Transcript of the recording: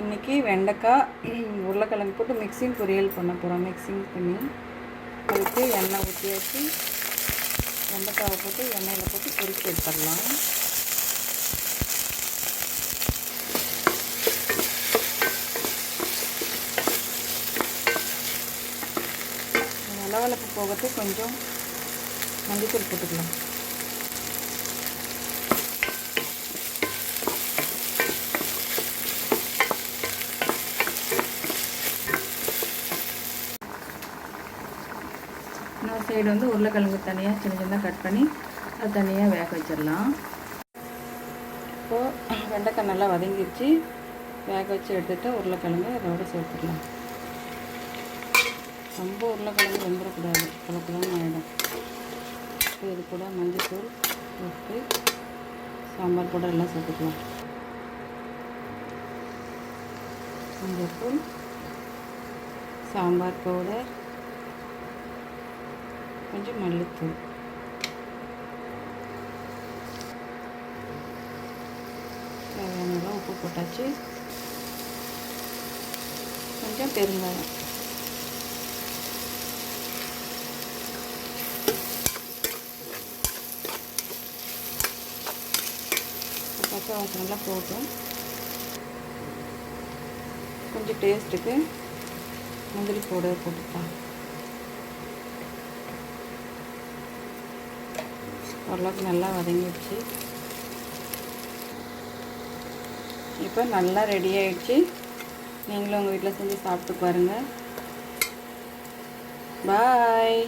இன்றைக்கி வெண்டைக்காய் உருளைக்கிழங்கு போட்டு மிக்சிங் பொரியல் பண்ண போகிறோம் மிக்சிங் பண்ணி அதுக்கு எண்ணெய் ஊற்றியாச்சு வெண்டைக்காவை போட்டு எண்ணெயில் போட்டு பொரிச்சு எடுத்துடலாம். நிலவலப்பு போகிறது கொஞ்சம் மல்லித்தூள் போட்டுக்கலாம். இன்னொரு சைடு வந்து உருளைக்கிழங்கு தனியாக சின்ன சின்னதாக கட் பண்ணி அது தனியாக வேக வச்சிடலாம். இப்போது வெண்டைக்காய் நல்லா வதங்கிடுச்சு. வேக வச்சு எடுத்துகிட்டு உருளைக்கிழங்கு அதோட சேர்த்துக்கலாம் ரொம்ப உருளைக்கிழங்கு வெந்துடக்கூடாது குழப்பலாம் ஆகிடும் இப்போ இது கூட மஞ்சள்தூள் உப்பு சாம்பார் பவுடர் எல்லாம் சேர்த்துக்கலாம். மஞ்சள்தூள் சாம்பார் பவுடர் கொஞ்சம் மல்லித்தூள். தேவையான உப்பு போட்டாச்சு. கொஞ்சம் பெருங்காயம். பச்சை வாசனெல்லாம் போட்டும். கொஞ்சம் டேஸ்ட்டுக்கு முந்திரி பவுடர் போட்டுக்கலாம். ஓரளவுக்கு நல்லா வதங்கிடுச்சு. இப்போ நல்லா ரெடி ஆயிடுச்சு. நீங்களும் உங்கள் வீட்டில் செஞ்சு சாப்பிட்டு பாருங்கள் பாய்